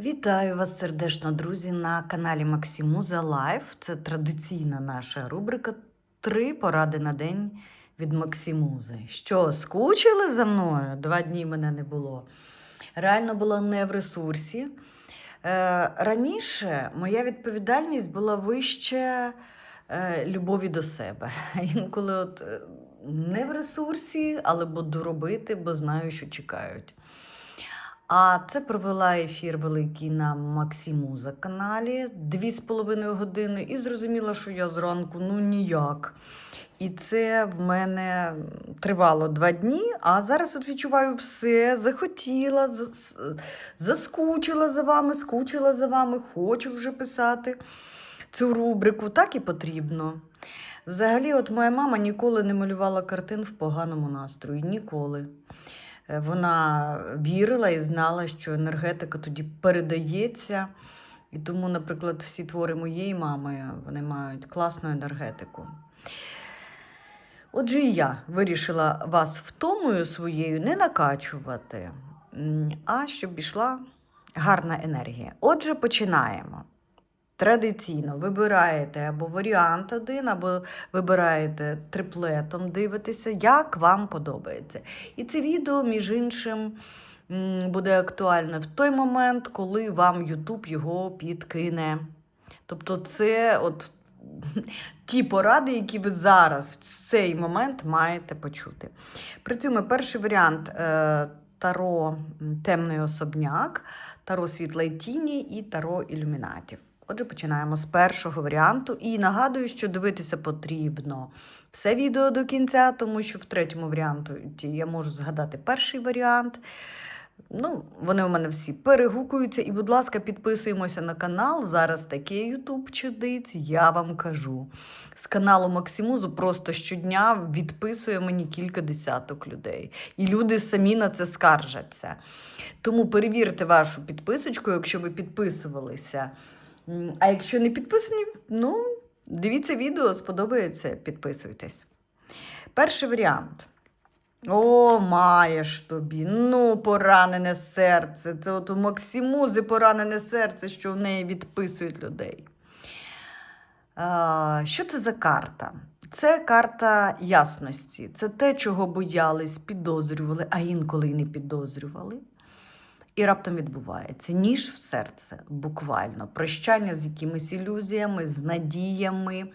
Вітаю вас сердечно, друзі, на каналі Максимуза Лайф. Це традиційна наша рубрика Три поради на день від Максимузи. Що, скучили за мною? Два дні мене не було. Реально була не в ресурсі. Е, раніше моя відповідальність була вища е, любові до себе. Інколи от е, не в ресурсі, але буду робити, бо знаю, що чекають. А це провела ефір великий на Максимуза каналі дві з половиною години, і зрозуміла, що я зранку ну ніяк. І це в мене тривало два дні, а зараз от відчуваю все, захотіла, заскучила за вами, скучила за вами, хочу вже писати цю рубрику. Так і потрібно. Взагалі, от моя мама ніколи не малювала картин в поганому настрої. Ніколи. Вона вірила і знала, що енергетика тоді передається. І тому, наприклад, всі твори моєї мами вони мають класну енергетику. Отже, і я вирішила вас втомою своєю не накачувати, а щоб йшла гарна енергія. Отже, починаємо. Традиційно вибираєте або варіант один, або вибираєте триплетом, дивитеся, як вам подобається. І це відео, між іншим, буде актуальне в той момент, коли вам YouTube його підкине. Тобто, це от ті поради, які ви зараз в цей момент маєте почути. Працюємо перший варіант е, таро темний особняк, таро світлої тіні і таро ілюмінатів. Отже, починаємо з першого варіанту. І нагадую, що дивитися потрібно все відео до кінця, тому що в третьому варіанті я можу згадати перший варіант. Ну, вони у мене всі перегукуються. І, будь ласка, підписуємося на канал. Зараз таке Ютуб чудить, я вам кажу. З каналу Максимузу просто щодня відписує мені кілька десяток людей. І люди самі на це скаржаться. Тому перевірте вашу підписочку, якщо ви підписувалися. А якщо не підписані, ну, дивіться відео, сподобається, підписуйтесь. Перший варіант. О, маєш тобі. Ну, поранене серце. Це от у Максимузи поранене серце, що в неї відписують людей. А, що це за карта? Це карта ясності. Це те, чого боялись, підозрювали, а інколи й не підозрювали. І раптом відбувається ніж в серце, буквально прощання з якимись ілюзіями, з надіями.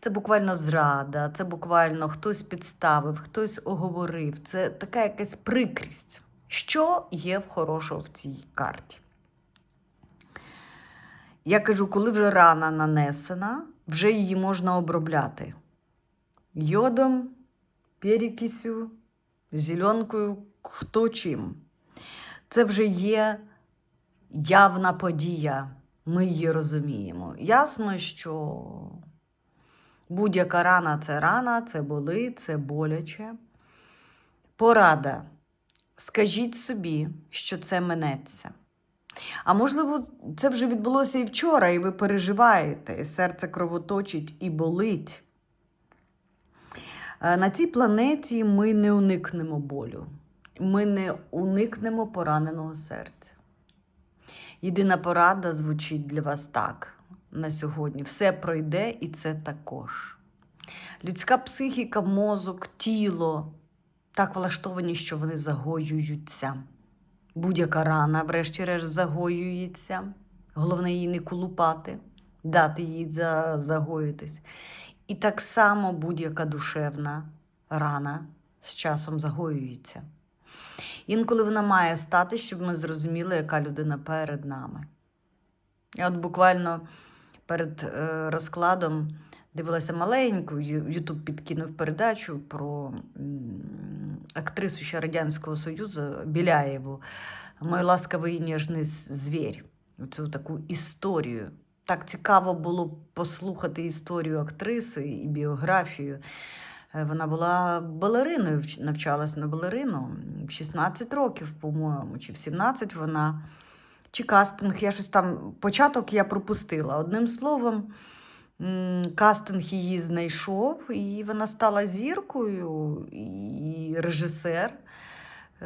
Це буквально зрада, це буквально хтось підставив, хтось оговорив. Це така якась прикрість. Що є хорошого в цій карті? Я кажу, коли вже рана нанесена, вже її можна обробляти йодом, перекисю, зеленкою, хто чим. Це вже є явна подія, ми її розуміємо. Ясно, що будь-яка рана це рана, це болить, це боляче. Порада. Скажіть собі, що це минеться. А можливо, це вже відбулося і вчора, і ви переживаєте, і серце кровоточить і болить. Е, На цій планеті ми не уникнемо болю. Ми не уникнемо пораненого серця. Єдина порада звучить для вас так на сьогодні. Все пройде, і це також. Людська психіка, мозок, тіло так влаштовані, що вони загоюються. Будь-яка рана, врешті-решт, загоюється. Головне її не колупати, дати їй за- загоїтись. І так само будь-яка душевна рана з часом загоюється. Інколи вона має стати, щоб ми зрозуміли, яка людина перед нами. Я от буквально перед е, розкладом дивилася маленьку, Ютуб підкинув передачу про актрису ще Радянського Союзу Біляєву Мой ласкавий і ніжний звір. Оцю таку історію. Так цікаво було послухати історію актриси і біографію. Е, Вона була балериною, навчалася на балерину в 16 років, по-моєму, чи в 17 вона. Чи кастинг, я щось там, початок я пропустила. Одним словом, кастинг її знайшов, і вона стала зіркою, і режисер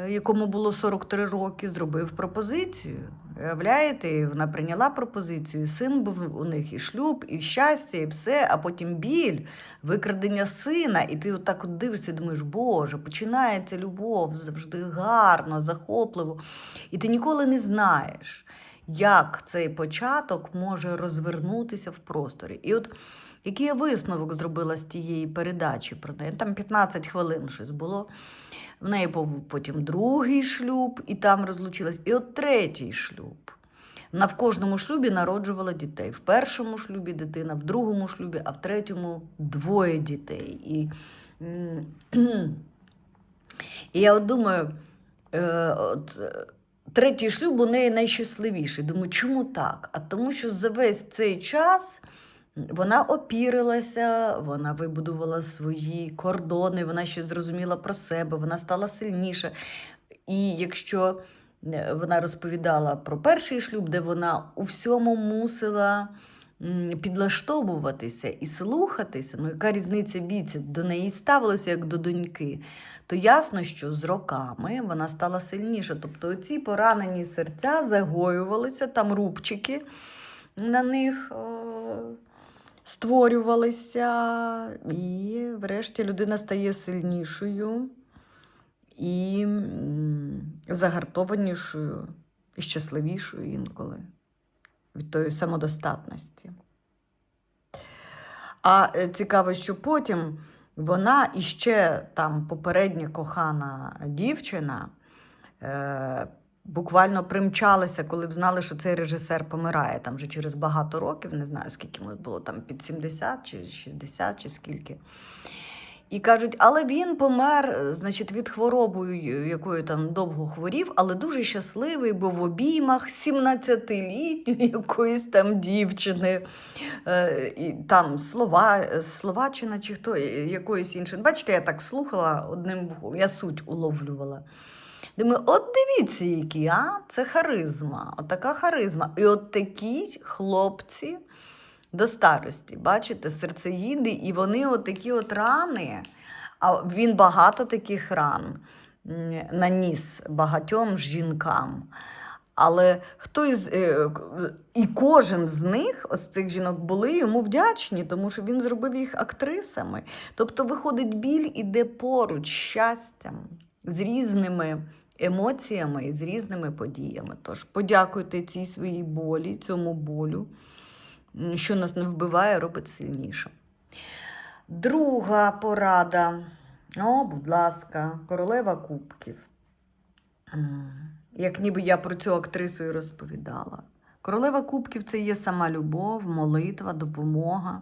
якому було 43 роки, зробив пропозицію. Уявляєте, вона прийняла пропозицію. Син був у них і шлюб, і щастя, і все, а потім біль, викрадення сина. І ти отак от дивишся і думаєш, Боже, починається любов завжди гарно, захопливо. І ти ніколи не знаєш, як цей початок може розвернутися в просторі. І от який я висновок зробила з тієї передачі про неї? Там 15 хвилин щось було. В неї був потім другий шлюб, і там розлучилась. І от третій шлюб. Вона в кожному шлюбі народжувала дітей. В першому шлюбі дитина, в другому шлюбі, а в третьому двоє дітей. І, і я от думаю, е, от, е, третій шлюб у неї найщасливіший. Думаю, чому так? А тому, що за весь цей час вона опірилася, вона вибудувала свої кордони, вона ще зрозуміла про себе, вона стала сильніша. І якщо е, вона розповідала про перший шлюб, де вона у всьому мусила підлаштовуватися і слухатися, ну яка різниця віці, до неї ставилося як до доньки, то ясно, що з роками вона стала сильніша. Тобто оці поранені серця загоювалися, там рубчики на них. Створювалися, і врешті людина стає сильнішою і загартованішою, і щасливішою інколи від тої самодостатності. А е, цікаво, що потім вона і ще там попередня кохана дівчина. Е, Буквально примчалися, коли б знали, що цей режисер помирає там вже через багато років, не знаю, скільки йому було там під 70 чи 60, чи скільки. І кажуть, але він помер, е, значить, від хвороби, якою там довго хворів, але дуже щасливий, був в обіймах 17-літньої якоїсь там дівчини. Е, і там Слова, Словаччина чи хто, е, якоїсь іншої. Бачите, я так слухала одним вухом, я суть уловлювала. Думаю, от дивіться, які, а? Це харизма. От така харизма. І от такі хлопці до старості, бачите, серцеїди, і вони от такі от рани, а він багато таких ран наніс багатьом жінкам. Але хто із е, і кожен з них, ось цих жінок, були йому вдячні, тому що він зробив їх актрисами. Тобто, виходить, біль іде поруч з щастям, з різними емоціями і з різними подіями. Тож подякуйте цій своїй болі, цьому болю, що нас не вбиває, робить сильнішим. Друга порада. О, будь ласка, королева кубків. Як ніби я про цю актрису і розповідала. Королева кубків це є сама любов, молитва, допомога.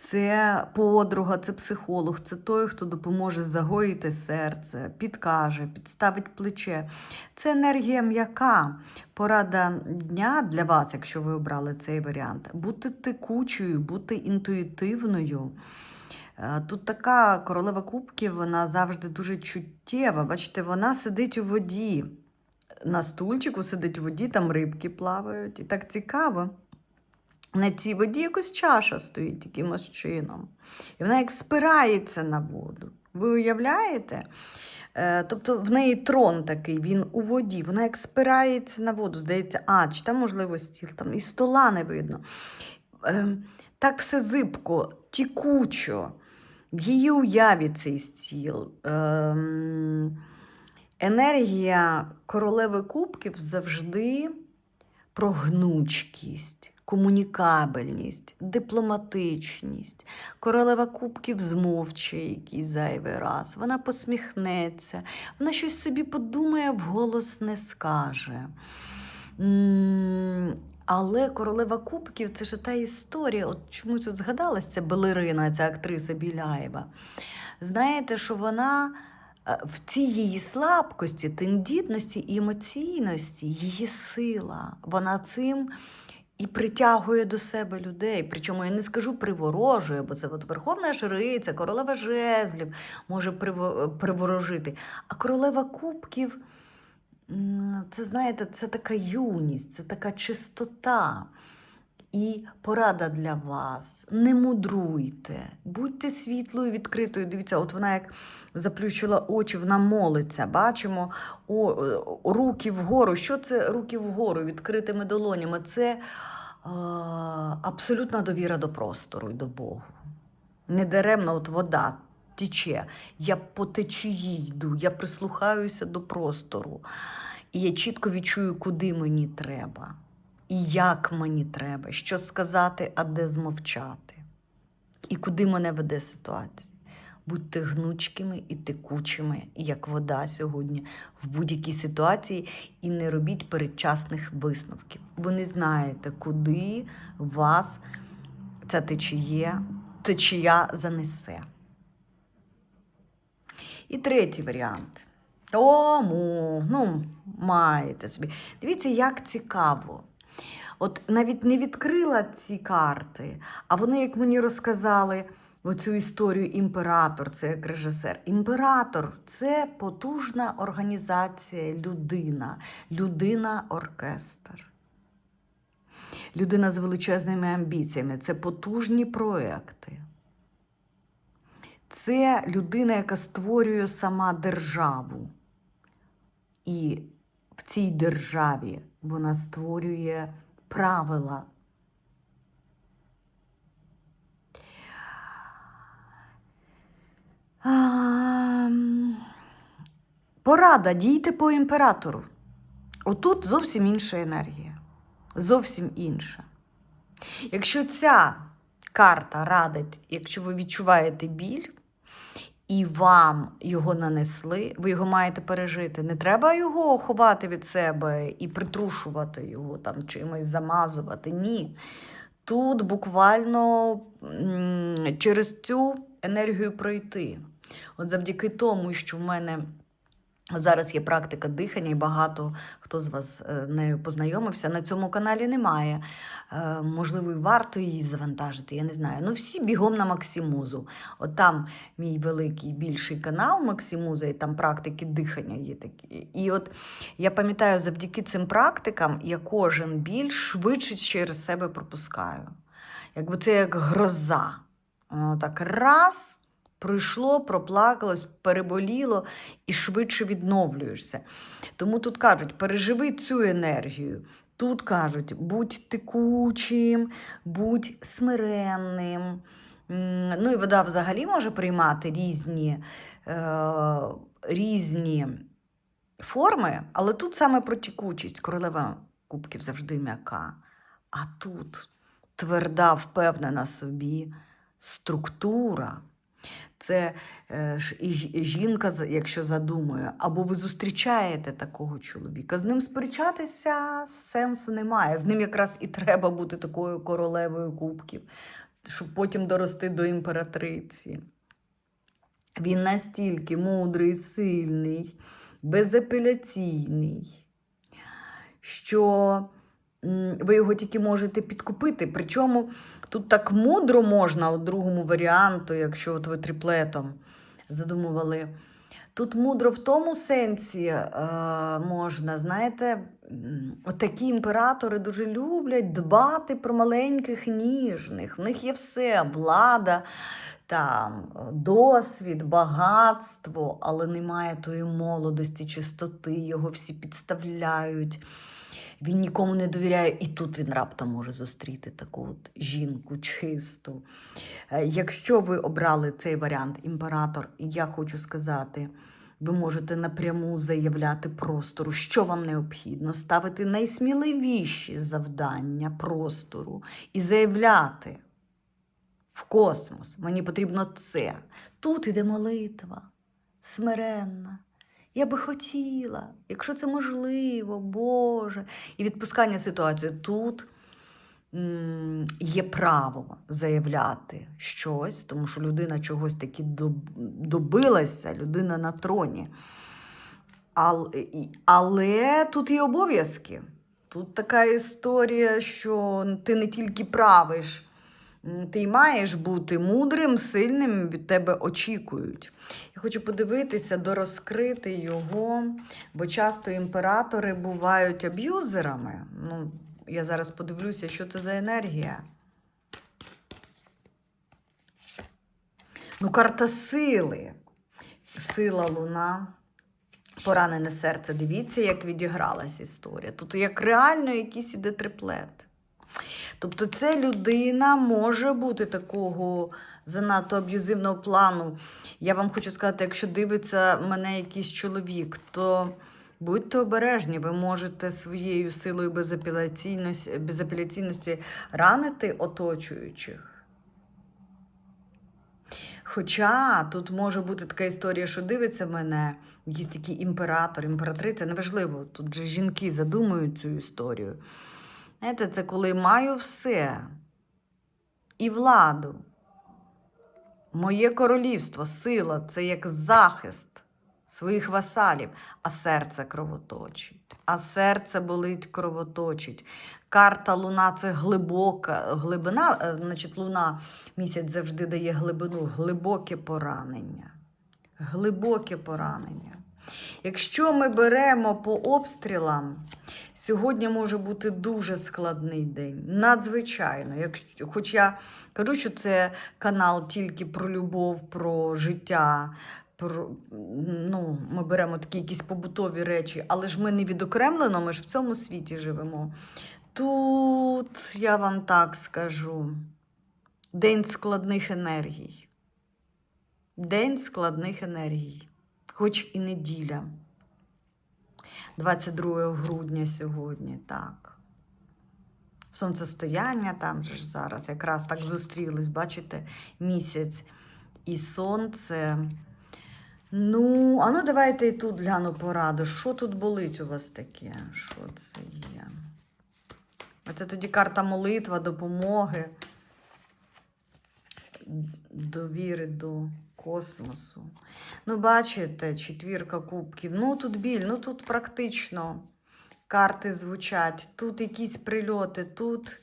Це подруга, це психолог, це той, хто допоможе загоїти серце, підкаже, підставить плече. Це енергія м'яка. Порада дня для вас, якщо ви обрали цей варіант, бути текучою, бути інтуїтивною. Е, Тут така королева кубків, вона завжди дуже чуттєва. Бачите, вона сидить у воді. На стульчику сидить у воді, там рибки плавають. І так цікаво. На цій воді якось чаша стоїть якимось чином. І вона як спирається на воду. Ви уявляєте? Е, Тобто в неї трон такий, він у воді, вона як спирається на воду, здається, а, чи там, можливо, стіл, там і стола не видно. Е, Так все зибко, тікучо. В її уяві цей стіл. Ем, Енергія королеви кубків завжди про гнучкість, комунікабельність, дипломатичність. Королева кубків змовче якийсь зайвий раз. Вона посміхнеться, вона щось собі подумає, вголос не скаже. Але королева кубків це ж та історія. От чомусь от згадалась ця балерина, ця актриса Біляєва. Знаєте, що вона е, в цій її слабкості, тендітності і емоційності, її сила. Вона цим і притягує до себе людей. Причому я не скажу приворожує, бо це от верховна жриця, королева жезлів може приворожити. А королева кубків. Це, знаєте, це така юність, це така чистота. І порада для вас: не мудруйте, будьте світлою, відкритою. Дивіться, от вона як заплющила очі, вона молиться. Бачимо о, руки вгору. Що це руки вгору відкритими долонями? Це е, абсолютна довіра до простору і до Богу. Недаремно от вода тече. Я по течії йду, я прислухаюся до простору. І я чітко відчую, куди мені треба, і як мені треба, що сказати, а де змовчати, і куди мене веде ситуація. Будьте гнучкими і текучими, як вода сьогодні в будь-якій ситуації, і не робіть передчасних висновків. Ви не знаєте, куди вас ця течія, течія занесе. І третій варіант. Тому, ну, маєте собі. Дивіться, як цікаво. От навіть не відкрила ці карти, а вони, як мені розказали, оцю історію імператор, це як режисер. Імператор це потужна організація, людина, людина-оркестр. Людина з величезними амбіціями, це потужні проекти. Це людина, яка створює сама державу. І в цій державі вона створює правила. Порада, дійте по імператору. Отут зовсім інша енергія. Зовсім інша. Якщо ця карта радить, якщо ви відчуваєте біль, і вам його нанесли, ви його маєте пережити. Не треба його ховати від себе і притрушувати його там чимось замазувати. Ні. Тут буквально через цю енергію пройти. От завдяки тому, що в мене зараз є практика дихання, і багато хто з вас е, нею познайомився. На цьому каналі немає. Е, Можливо, і варто її завантажити, я не знаю. Ну, всі бігом на Максимузу. От там мій великий більший канал Максимуза, і там практики дихання є такі. І от я пам'ятаю, завдяки цим практикам я кожен біль швидше через себе пропускаю. Якби це як гроза. Воно так раз. Пройшло, проплакалось, переболіло і швидше відновлюєшся. Тому тут кажуть, переживи цю енергію. Тут кажуть, будь текучим, будь смиренним. Ну і вода взагалі може приймати різні, е, різні форми, але тут саме про текучість. Королева кубків завжди м'яка. А тут тверда, впевнена собі структура. Це е, і жінка, якщо задумує, або ви зустрічаєте такого чоловіка. З ним сперечатися сенсу немає. З ним якраз і треба бути такою королевою кубків, щоб потім дорости до імператриці. Він настільки мудрий, сильний, безапеляційний, що ви його тільки можете підкупити. Причому тут так мудро можна, у другому варіанту, якщо от ви триплетом задумували. Тут мудро в тому сенсі е, можна, знаєте, м, отакі імператори дуже люблять дбати про маленьких ніжних. В них є все, влада, там, досвід, багатство, але немає тої молодості, чистоти, його всі підставляють. Він нікому не довіряє, і тут він раптом може зустріти таку от жінку чисту. Е, Якщо ви обрали цей варіант імператор, я хочу сказати, ви можете напряму заявляти простору, що вам необхідно, ставити найсміливіші завдання простору і заявляти в космос. Мені потрібно це. Тут іде молитва, смиренна. Я би хотіла, якщо це можливо, Боже. І відпускання ситуації тут є право заявляти щось, тому що людина чогось таки доб- добилася, людина на троні. Але, тут є обов'язки. Тут така історія, що ти не тільки правиш, ти маєш бути мудрим, сильним, від тебе очікують. Я хочу подивитися, дорозкрити його, бо часто імператори бувають аб'юзерами. Ну, Я зараз подивлюся, що це за енергія. Ну, карта сили. Сила луна. Поранене серце. Дивіться, як відігралась історія. Тут як реально якийсь іде триплет. Тобто, це людина може бути такого занадто аб'юзивного плану. Я вам хочу сказати, якщо дивиться мене якийсь чоловік, то будьте обережні, ви можете своєю силою безапеляційності, безапеляційності ранити оточуючих. Хоча тут може бути така історія, що дивиться мене, якийсь такий імператор, імператриця, неважливо, тут же жінки задумують цю історію. Знаєте, це коли маю все і владу. Моє королівство, сила це як захист своїх васалів, а серце кровоточить. А серце болить, кровоточить. Карта Луна це глибока глибина, е, значить, Луна місяць завжди дає глибину, глибоке поранення. Глибоке поранення. Якщо ми беремо по обстрілам, сьогодні може бути дуже складний день. Надзвичайно. Якщо, хоч я кажу, що це канал тільки про любов, про життя. Про, ну, ми беремо такі якісь побутові речі, але ж ми не відокремлено, ми ж в цьому світі живемо. Тут я вам так скажу: день складних енергій. День складних енергій, хоч і неділя. 22 грудня сьогодні, так. Сонцестояння там же ж зараз якраз так зустрілись, бачите, місяць і сонце. Ну, а ну давайте і тут гляну пораду. Що тут болить у вас таке? Що це є? Оце тоді карта молитва, допомоги, довіри до космосу. Ну, бачите, четвірка кубків. Ну, тут біль, ну тут практично карти звучать, тут якісь прильоти, тут.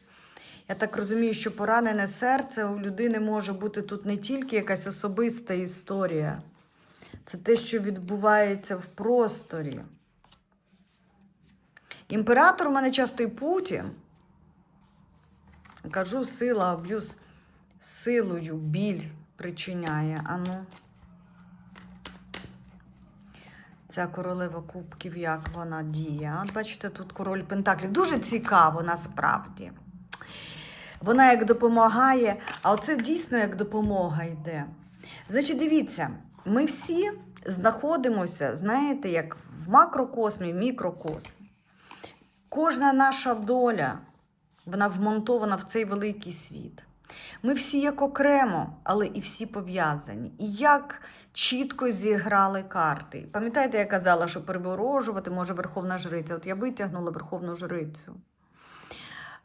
Я так розумію, що поранене серце у людини може бути тут не тільки якась особиста історія. Це те, що відбувається в просторі. Імператор у мене часто і Путін. Кажу, сила, аб'юз силою біль причиняє. Ану. Ця королева кубків, як вона діє. От бачите, тут король Пентаклів. Дуже цікаво насправді. Вона як допомагає, а оце дійсно як допомога йде. Значить, дивіться, ми всі знаходимося, знаєте, як в макрокосмі, в мікрокосмі. Кожна наша доля, вона вмонтована в цей великий світ. Ми всі як окремо, але і всі пов'язані. І як чітко зіграли карти. Пам'ятаєте, я казала, що переворожувати може Верховна Жриця. От я витягнула Верховну Жрицю.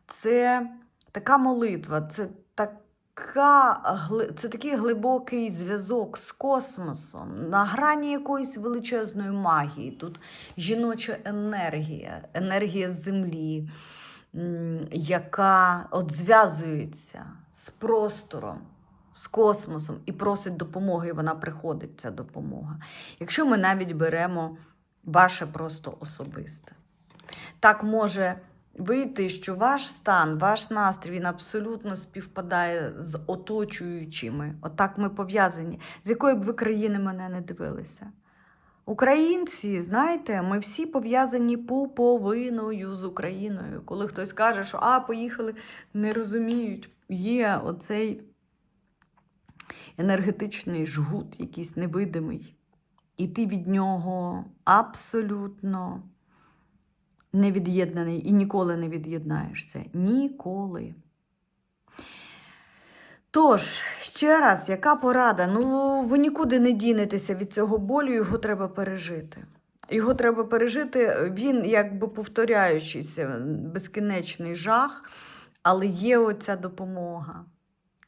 Це така молитва, це така, це такий глибокий зв'язок з космосом, на грані якоїсь величезної магії. Тут жіноча енергія, енергія землі, яка от зв'язується з простором, з космосом і просить допомоги, і вона приходить, ця допомога. Якщо ми навіть беремо ваше просто особисте. Так може вийти, що ваш стан, ваш настрій він абсолютно співпадає з оточуючими. Отак ми пов'язані. З якої б ви країни мене не дивилися. Українці, знаєте, ми всі пов'язані пуповиною з Україною. Коли хтось каже, що а, поїхали, не розуміють, є оцей енергетичний жгут, якийсь невидимий. І ти від нього абсолютно не від'єднаний і ніколи не від'єднаєшся. Ніколи. Тож, ще раз, яка порада? Ну, ви нікуди не дінетеся від цього болю, його треба пережити. Його треба пережити, він, якби повторяючийся, безкінечний жах, але є оця допомога.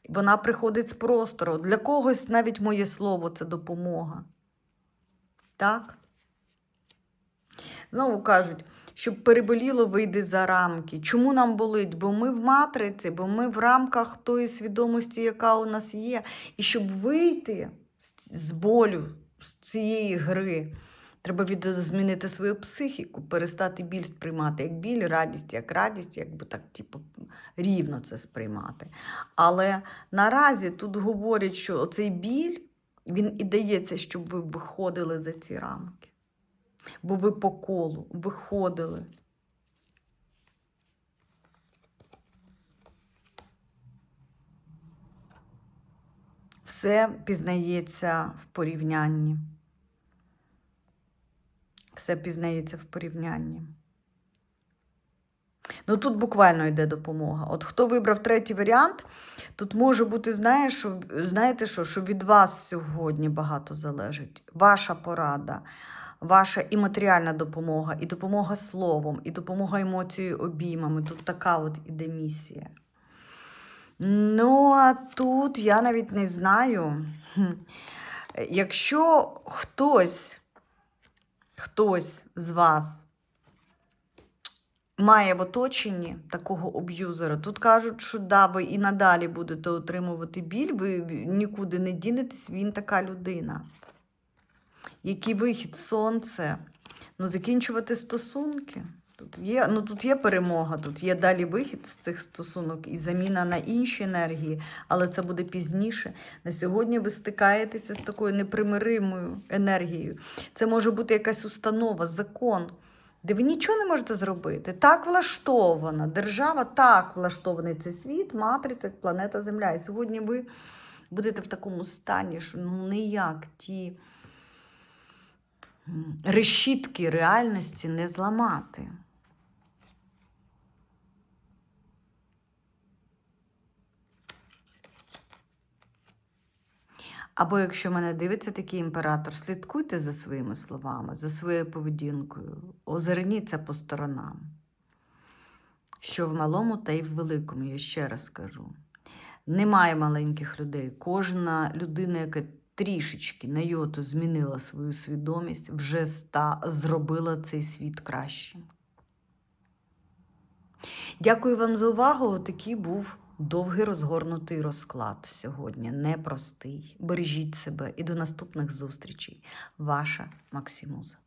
Вона приходить з простору. Для когось навіть моє слово це допомога. Так? Знову кажуть, щоб переболіло, вийди за рамки. Чому нам болить? Бо ми в матриці, бо ми в рамках тої свідомості, яка у нас є. І щоб вийти з болю, з цієї гри, Треба від... змінити свою психіку, перестати біль сприймати як біль, радість як радість, якби так, типу, рівно це сприймати. Але наразі тут говорять, що оцей біль він і дається, щоб ви виходили за ці рамки. Бо ви по колу виходили. Все пізнається в порівнянні. Все пізнається в порівнянні. Ну тут буквально йде допомога. От хто вибрав третій варіант, тут може бути, знаєш, що, знаєте що, що від вас сьогодні багато залежить. Ваша порада, ваша і матеріальна допомога, і допомога словом, і допомога емоцією, обіймами. Тут така от іде місія. Ну, а тут я навіть не знаю. Якщо хтось, хтось з вас має в оточенні такого об'юзера, тут кажуть, що да, ви і надалі будете отримувати біль, ви нікуди не дінетесь, він така людина. Який вихід сонце? Ну, закінчувати стосунки. Тут є, ну, тут є перемога, тут є далі вихід з цих стосунок і заміна на інші енергії, але це буде пізніше. На сьогодні ви стикаєтеся з такою непримиримою енергією. Це може бути якась установа, закон, де ви нічого не можете зробити. Так влаштована держава, так влаштований цей світ, матриця, планета Земля. І сьогодні ви будете в такому стані, що ну ніяк ті решітки реальності не зламати. Або якщо мене дивиться такий імператор, слідкуйте за своїми словами, за своєю поведінкою, озирніться по сторонам. Що в малому, та й в великому, я ще раз кажу. Немає маленьких людей. Кожна людина, яка трішечки на йоту змінила свою свідомість, вже ста, зробила цей світ кращим. Дякую вам за увагу. Такий був довгий розгорнутий розклад сьогодні. Непростий. Бережіть себе і до наступних зустрічей. Ваша Максимуза.